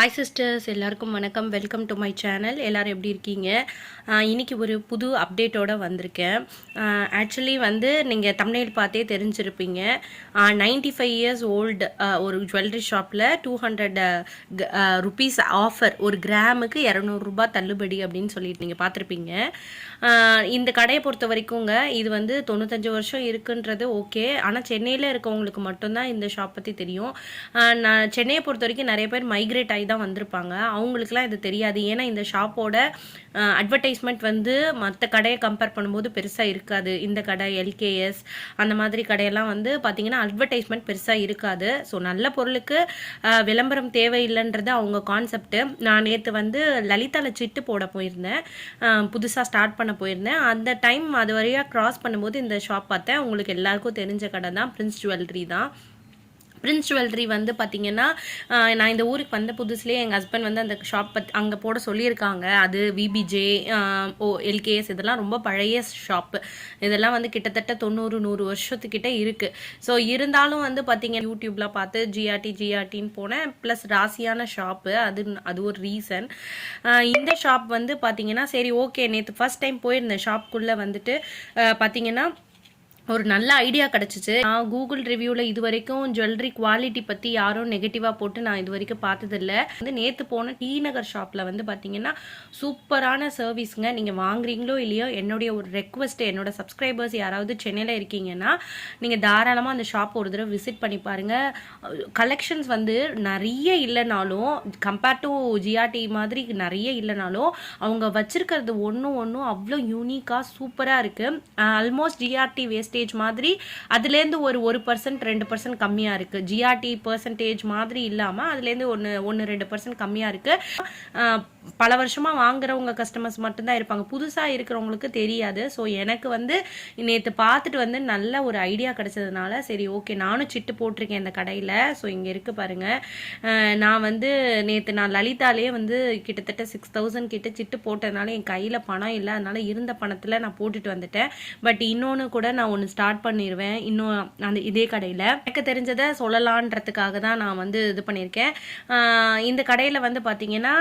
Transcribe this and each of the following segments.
Hi sisters எல்லாருக்கும் வணக்கம். Welcome to my channel எல்லோரும் எப்படி இருக்கீங்க? இன்றைக்கி இன்னைக்கு ஒரு புது அப்டேட்டோட வந்திருக்கேன். ஆக்சுவலி வந்து நீங்கள் தமிழில் பார்த்தே தெரிஞ்சிருப்பீங்க. நைன்டி ஃபைவ் இயர்ஸ் ஓல்டு ஒரு ஜுவல்லரி ஷாப்பில் டூ ஹண்ட்ரட் ருபீஸ் ஆஃபர் ஒரு கிராமுக்கு இரநூறுபா தள்ளுபடி அப்படின்னு சொல்லிட்டு நீங்கள் பார்த்துருப்பீங்க. இந்த கடையை பொறுத்த வரைக்குங்க இது வந்து தொண்ணூத்தஞ்சு வருஷம் இருக்குன்றது ஓகே. ஆனால் சென்னையில் இருக்கவங்களுக்கு மட்டும்தான் இந்த ஷாப் பற்றி தெரியும். நான் சென்னையை பொறுத்த வரைக்கும் நிறைய பேர் மைக்ரேட் ஆகி தான் வந்திருப்பாங்க. அவங்களுக்குலாம் இது தெரியாது. ஏன்னா இந்த ஷாப்போட அட்வர்டைஸ்மெண்ட் வந்து மற்ற கடையை கம்பேர் பண்ணும்போது பெருசாக இருக்காது. இந்த கடை எல்கேஎஸ் அந்த மாதிரி கடையெல்லாம் வந்து பார்த்தீங்கன்னா அட்வர்டைஸ்மெண்ட் பெருசாக இருக்காது. ஸோ நல்ல பொருளுக்கு விளம்பரம் தேவையில்லைன்றது அவங்க கான்செப்ட் நான் நேற்று வந்து லலிதாவில் சிட்டு போட போயிருந்தேன். புதுசாக ஸ்டார்ட் பண்ண போயிருந்தேன். அந்த டைம் அது வழியாக கிராஸ் பண்ணும்போது இந்த ஷாப் பார்த்தேன். உங்களுக்கு எல்லாருக்கும் தெரிஞ்ச கடை தான். பிரின்ஸ் ஜுவல்லரி தான். பிரின்ஸ் ஜுவல்லரி வந்து பார்த்தீங்கன்னா நான் இந்த ஊருக்கு வந்த புதுசுலேயே எங்கள் ஹஸ்பண்ட் வந்து அந்த ஷாப் பத் அங்கே போட சொல்லியிருக்காங்க. அது விபிஜே ஓ எல்கேஎஸ் இதெல்லாம் ரொம்ப பழைய ஷாப்பு இதெல்லாம் வந்து கிட்டத்தட்ட தொண்ணூறு நூறு வருஷத்துக்கிட்ட இருக்குது ஸோ இருந்தாலும் வந்து பார்த்தீங்கன்னா யூடியூப்லாம் பார்த்து ஜிஆர்டி ஜிஆர்டின்னு போனேன். ப்ளஸ் ராசியான ஷாப்பு அது அது ஒரு ரீசன் இந்த ஷாப் வந்து பார்த்தீங்கன்னா சரி ஓகே நேற்று ஃபர்ஸ்ட் டைம் போயிருந்தேன். ஷாப்புக்குள்ளே வந்துட்டு பார்த்தீங்கன்னா ஒரு நல்ல ஐடியா கிடச்சிச்சு. நான் கூகுள் ரிவ்யூவில் இது வரைக்கும் ஜுவல்லரி குவாலிட்டி பற்றி யாரும் நெகட்டிவாக போட்டு நான் இது வரைக்கும் பார்த்ததில்ல. வந்து நேற்று போன டி நகர் ஷாப்பில் வந்து பார்த்தீங்கன்னா சூப்பரான சர்வீஸுங்க நீங்கள் வாங்குறீங்களோ இல்லையோ என்னுடைய ஒரு ரெக்வஸ்ட் என்னோட சப்ஸ்கிரைபர்ஸ் யாராவது சென்னையில் இருக்கீங்கன்னா நீங்கள் தாராளமாக அந்த ஷாப் ஒரு தடவை விசிட் பண்ணி பாருங்கள் கலெக்ஷன்ஸ் வந்து நிறைய இல்லைனாலும் கம்பேர்ட் டு ஜிஆர்டி மாதிரி நிறைய இல்லைனாலும் அவங்க வச்சுருக்கிறது ஒன்றும் ஒன்றும் அவ்வளோ யூனிக்காக சூப்பராக இருக்குது ஆல்மோஸ்ட் ஜிஆர்டி வேஸ்டேஜ் மாதிரி அதுலேருந்து ஒரு ஒரு பர்சன்ட் ரெண்டு பர்சன்ட் கம்மியாக இருக்குது ஜிஆர்டி பர்சன்டேஜ் மாதிரி இல்லாமல் அதுலேருந்து ஒன்று ஒன்று ரெண்டு பர்சன்ட் கம்மியாக இருக்குது பல வருஷமாக வாங்குறவங்க கஸ்டமர்ஸ் மட்டும்தான் இருப்பாங்க. புதுசாக இருக்கிறவங்களுக்கு தெரியாது. ஸோ எனக்கு வந்து நேற்று பார்த்துட்டு வந்து நல்ல ஒரு ஐடியா கிடைச்சதுனால சரி ஓகே நானும் சிட்டு போட்டிருக்கேன் இந்த கடையில். ஸோ இங்கே இருக்குது பாருங்கள் நான் வந்து நேற்று நான் லலிதாலேயே வந்து கிட்டத்தட்ட சிக்ஸ் தௌசண்ட் கிட்ட சிட்டு போட்டதுனால என் கையில் பணம் இல்லை. அதனால் இருந்த பணத்தில் நான் போட்டுட்டு வந்துட்டேன். பட் இன்னொன்று கூட நான் ஒன்று ஸ்டார்ட் பண்ணிடுவேன் இன்னும் அந்த இதே கடையில். எனக்கு தெரிஞ்சதை சொல்லலான்றதுக்காக தான் நான் வந்து இது பண்ணியிருக்கேன் இந்த கடையில் வந்து பார்த்தீங்கன்னா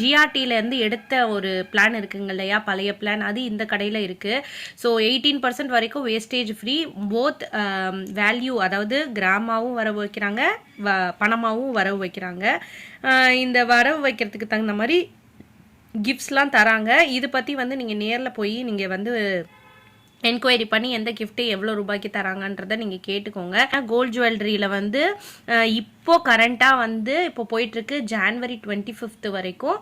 ஜிஆர்டியிலேருந்து எடுத்த ஒரு பிளான் இருக்குங்க இல்லையா? பழைய பிளான் அது இந்த கடையில் இருக்குது ஸோ எயிட்டீன் பர்சன்ட் வரைக்கும் வேஸ்டேஜ் ஃப்ரீ போத் வேல்யூ அதாவது கிராமாவும் வரவு வைக்கிறாங்க வ பணமாகவும் வரவு வைக்கிறாங்க. இந்த வரவு வைக்கிறதுக்கு தகுந்த மாதிரி கிஃப்ட்ஸ்லாம் தராங்க. இது பற்றி வந்து நீங்கள் நேரில் போய் நீங்கள் வந்து என்கொயரி பண்ணி எந்த கிஃப்ட்டு எவ்வளோ ரூபாய்க்கு தராங்கன்றதை நீங்கள் கேட்டுக்கோங்க. கோல்ட் ஜுவல்லரியில் வந்து இப்போது இப்போ கரண்ட்டாக வந்து இப்போ போயிட்டுருக்கு ஜான்வரி டுவெண்ட்டி ஃபிஃப்த்து வரைக்கும்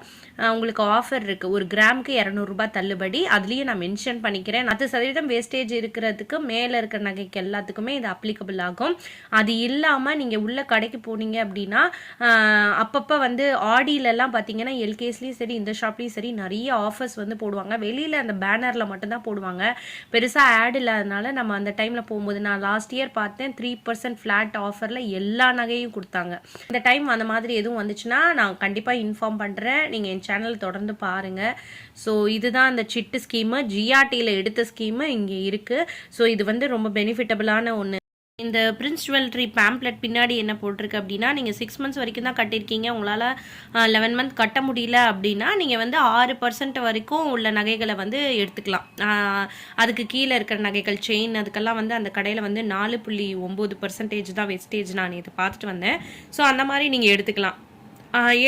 உங்களுக்கு ஆஃபர் இருக்குது ஒரு கிராமுக்கு இரநூறுபா தள்ளுபடி. அதுலேயும் நான் மென்ஷன் பண்ணிக்கிறேன். பத்து சதவீதம் வேஸ்டேஜ் இருக்கிறதுக்கு மேலே இருக்கிற நகைக்கு எல்லாத்துக்குமே இது அப்ளிகபிள் ஆகும். அது இல்லாமல் நீங்கள் உள்ள கடைக்கு போனீங்க அப்படின்னா அப்பப்போ வந்து ஆடியிலலாம் பார்த்தீங்கன்னா எல்கேஸ்லேயும் சரி இந்த ஷாப்லேயும் சரி நிறைய ஆஃபர்ஸ் வந்து போடுவாங்க. வெளியில் அந்த பேனரில் மட்டும்தான் போடுவாங்க. பெருசாக ஆட் இல்லாதனால நம்ம அந்த டைமில் போகும்போது நான் லாஸ்ட் இயர் பார்த்தேன் த்ரீ பர்சன்ட் ஃப்ளாட் ஆஃபரில் எல்லா நகையும் கொடுத்தாங்க. இந்த டைம் அந்த மாதிரி எதுவும் வந்துச்சுன்னா நான் கண்டிப்பாக இன்ஃபார்ம் பண்ணுறேன் நீங்கள் என் சேனல் தொடர்ந்து பாருங்கள் ஸோ இதுதான் அந்த சிட்டு ஸ்கீமு ஜிஆர்டியில் எடுத்த ஸ்கீமு இங்கே இருக்குது ஸோ இது வந்து ரொம்ப பெனிஃபிட்டபிளான ஒன்று இந்த பிரின்ஸ் ஜுவல்லரி பேம்ப்ளெட் பின்னாடி என்ன போட்டிருக்கு அப்படின்னா நீங்கள் சிக்ஸ் மந்த்ஸ் வரைக்கும் தான் கட்டியிருக்கீங்க. உங்களால் லெவன் மந்த் கட்ட முடியல அப்படின்னா நீங்கள் வந்து ஆறு பர்சன்ட் வரைக்கும் உள்ள நகைகளை வந்து எடுத்துக்கலாம். அதுக்கு கீழே இருக்கிற நகைகள் செயின் அதுக்கெல்லாம் வந்து அந்த கடையில் வந்து நாலு புள்ளி ஒம்பது பர்சன்டேஜ் தான் வெஸ்டேஜ் நான் இது பார்த்துட்டு வந்தேன். ஸோ அந்த மாதிரி நீங்கள் எடுத்துக்கலாம்.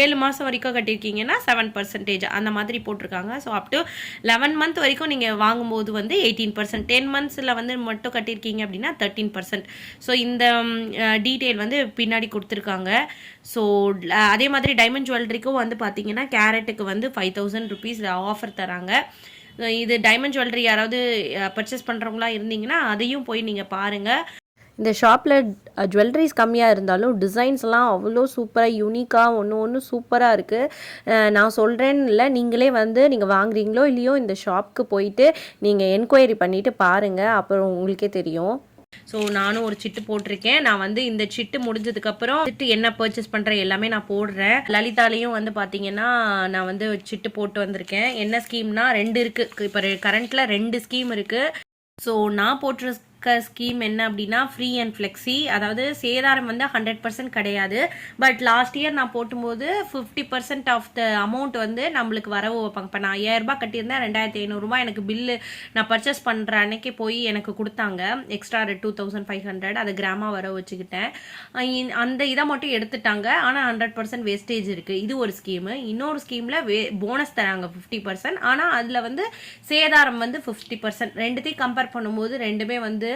ஏழு மாதம் வரைக்கும் கட்டியிருக்கீங்கன்னா செவன் பர்சன்டேஜ் அந்த மாதிரி போட்டிருக்காங்க. So up to eleven month வரைக்கும் நீங்கள் வாங்கும்போது வந்து எயிட்டீன் பர்சன்ட் டென் மந்த்ஸில் வந்து மட்டும் கட்டியிருக்கீங்க அப்படின்னா தேர்ட்டீன் பர்சன்ட் ஸோ இந்த டீட்டெயில் வந்து பின்னாடி கொடுத்துருக்காங்க. ஸோ அதே மாதிரி டைமண்ட் ஜுவல்லரிக்கும் வந்து பார்த்தீங்கன்னா கேரட்டுக்கு வந்து ஃபைவ் தௌசண்ட் ருபீஸ் ஆஃபர் தராங்க. இது டைமண்ட் ஜுவல்லரி யாராவது பர்ச்சேஸ் பண்ணுறவங்களா இருந்தீங்கன்னா அதையும் போய் நீங்கள் பாருங்கள் இந்த ஷாப்பில் ஜுவல்லரிஸ் கம்மியாக இருந்தாலும் டிசைன்ஸ்லாம் அவ்வளோ சூப்பராக யூனிக்காக ஒன்று ஒன்று சூப்பராக இருக்குது நான் சொல்கிறேன்னு இல்லை நீங்களே வந்து நீங்கள் வாங்குறீங்களோ இல்லையோ இந்த ஷாப்க்கு போயிட்டு நீங்கள் என்கொயரி பண்ணிவிட்டு பாருங்கள் அப்புறம் உங்களுக்கே தெரியும். ஸோ நானும் ஒரு சிட்டு போட்டிருக்கேன். நான் வந்து இந்த சிட்டு முடிஞ்சதுக்கப்புறம் சிட்டு என்ன பர்ச்சேஸ் பண்ணுறேன் எல்லாமே நான் போடுறேன். லலிதாலையும் வந்து பார்த்தீங்கன்னா நான் வந்து சிட்டு போட்டு வந்திருக்கேன். என்ன ஸ்கீம்னா ரெண்டு இருக்குது இப்போ கரண்ட்டில் ரெண்டு ஸ்கீம் இருக்குது ஸோ நான் போட்டுற இருக்க ஸ்கீம் என்ன அப்படின்னா ஃப்ரீ அண்ட் ஃப்ளெக்ஸி அதாவது சேதாரம் வந்து ஹண்ட்ரட் பர்சன்ட் கிடையாது. பட் லாஸ்ட் இயர் நான் போட்டும்போது fifty percent of the amount வந்து நம்மளுக்கு வரவு வைப்பாங்க. இப்போ நான் ஐயாயிரம் ரூபாய் கட்டியிருந்தேன் ரெண்டாயிரத்தி ஐநூறுரூபா எனக்கு பில்லு நான் பர்ச்சேஸ் பண்ணுற அன்னைக்கு போய் எனக்கு கொடுத்தாங்க. Extra two thousand five hundred அதை கிராமா வர வச்சுக்கிட்டேன். அந்த இதை மட்டும் எடுத்துட்டாங்க. ஆனால் ஹண்ட்ரட் பர்சன்ட் வேஸ்டேஜ் இருக்குது இது ஒரு ஸ்கீமு இன்னொரு ஸ்கீமில் வே போனஸ் தராங்க ஃபிஃப்டி பர்சன்ட் ஆனால் அதில் வந்து சேதாரம் வந்து ஃபிஃப்டி பர்சன்ட் ரெண்டுத்தையும் கம்பேர் பண்ணும்போது ரெண்டுமே வந்து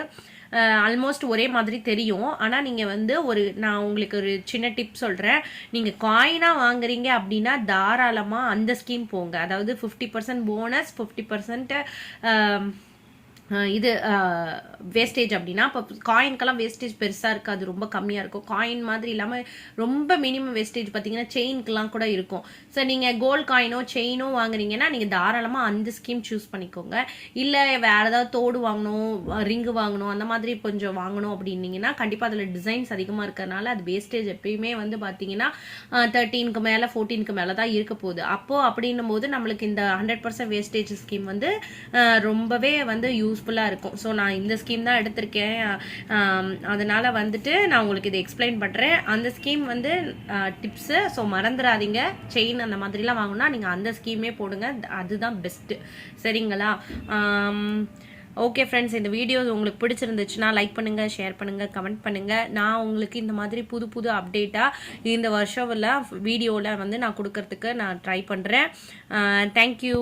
ஆல்மோஸ்ட் ஒரே மாதிரி தெரியும். ஆனால் நீங்கள் வந்து ஒரு நான் உங்களுக்கு ஒரு சின்ன டிப் சொல்கிறேன் நீங்கள் காயினாக வாங்குறீங்க அப்படின்னா தாராளமாக அந்த ஸ்கீம் போங்க. அதாவது ஃபிஃப்டி பர்சன்ட் போனஸ் ஃபிஃப்டி இது வேஸ்டேஜ் அப்படின்னா இப்போ காயின்க்கெல்லாம் வேஸ்டேஜ் பெருசாக இருக்காது ரொம்ப கம்மியாக இருக்கும். காயின் மாதிரி இல்லாமல் ரொம்ப மினிமம் வேஸ்டேஜ் பார்த்தீங்கன்னா செயின்க்கெலாம் கூட இருக்கும். ஸோ நீங்கள் கோல்ட் காயினோ செயினோ வாங்குறீங்கன்னா நீங்கள் தாராளமாக அந்த ஸ்கீம் சூஸ் பண்ணிக்கோங்க. இல்லை வேறு ஏதாவது தோடு வாங்கணும் ரிங்கு வாங்கணும் அந்த மாதிரி கொஞ்சம் வாங்கணும் அப்படின்னீங்கன்னா கண்டிப்பாக அதில் டிசைன்ஸ் அதிகமாக இருக்கிறதுனால அது வேஸ்டேஜ் எப்பயுமே வந்து பார்த்தீங்கன்னா தேர்ட்டீனுக்கு மேலே ஃபோர்டீனுக்கு மேலே தான் இருக்க போகுது. அப்போது அப்படின்னும் போது நம்மளுக்கு இந்த ஹண்ட்ரட் பர்சன்ட் வேஸ்டேஜ் ஸ்கீம் வந்து ரொம்பவே வந்து யூஸ் யூஸ்ஃபுல்லாக இருக்கும். ஸோ நான் இந்த ஸ்கீம் தான் எடுத்திருக்கேன். அதனால் வந்துட்டு நான் உங்களுக்கு இதை எக்ஸ்பிளைன் பண்ணுறேன் அந்த ஸ்கீம் வந்து டிப்ஸு ஸோ மறந்துடாதீங்க. செயின் அந்த மாதிரிலாம் வாங்கினா நீங்கள் அந்த ஸ்கீமே போடுங்க. அதுதான் பெஸ்ட்டு சரிங்களா? ஓகே ஃப்ரெண்ட்ஸ் இந்த வீடியோ உங்களுக்கு பிடிச்சிருந்துச்சுன்னா லைக் பண்ணுங்கள் ஷேர் பண்ணுங்கள் கமெண்ட் பண்ணுங்கள் நான் உங்களுக்கு இந்த மாதிரி புது புது அப்டேட்டாக இந்த வருஷம் வீடியோவில் வந்து நான் கொடுக்கறதுக்கு நான் ட்ரை பண்ணுறேன் தேங்க்யூ